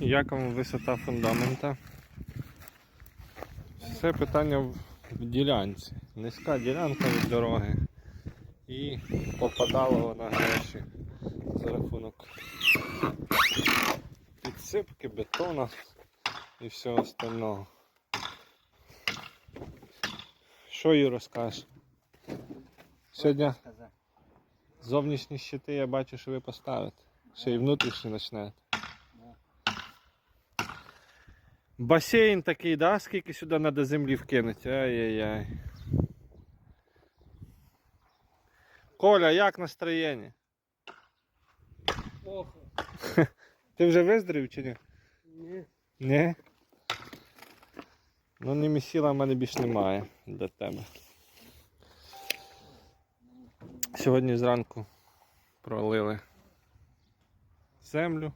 Як вам висота фундамента? Все питання в ділянці. Низька ділянка від дороги. І попадала вона гроші за рахунок підсипки, бетона і всього остального. Що їй розкажеш? Сьогодні зовнішні щити я бачу, що ви поставите. Ще й внутрішні почнете. Басейн такий, да? Скільки сюди треба землі вкинути? Ай-яй-яй. Коля, як настроєння? Плохо. Ти вже виздрів чи ні? Ні. Ні? Ну, ні місіла в мене більш немає для тебе. Сьогодні зранку пролили землю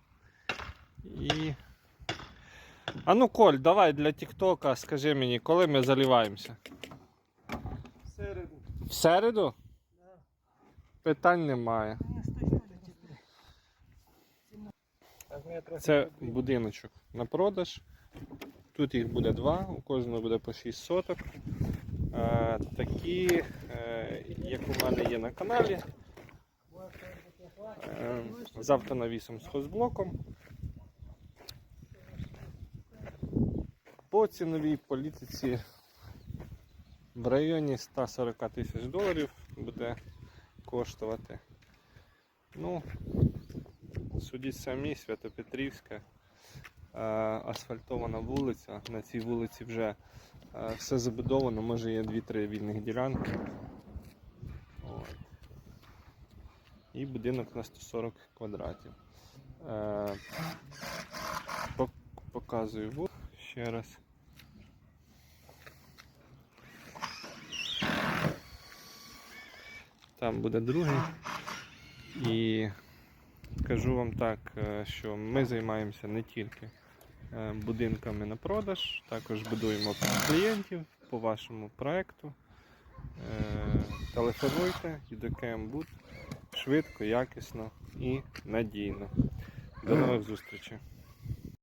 і. А ну Коль, давай для Тіктока скажи мені, коли ми заливаємося? В середу. В середу? Да. Питань немає. Це будиночок на продаж. Тут їх буде два, у кожного буде по 6 соток. Е, такі, е, як у мене є на каналі, е, з автонавісом з хозблоком. По ціновій політиці в районі 140 тисяч доларів буде коштувати. Ну, судіть самі, Святопетрівська, е, асфальтована вулиця. На цій вулиці вже е, все забудовано, може є 2-3 вільних ділянки. От. І будинок на 140 квадратів. Е, Показую ву- ще раз. Там буде другий. І Скажу вам так, е, що ми займаємося не тільки е, будинками на продаж, також будуємо клієнтів по вашому проекту. Е, Телефонуйте, UDKM Boot швидко, якісно і надійно. До нових зустрічей!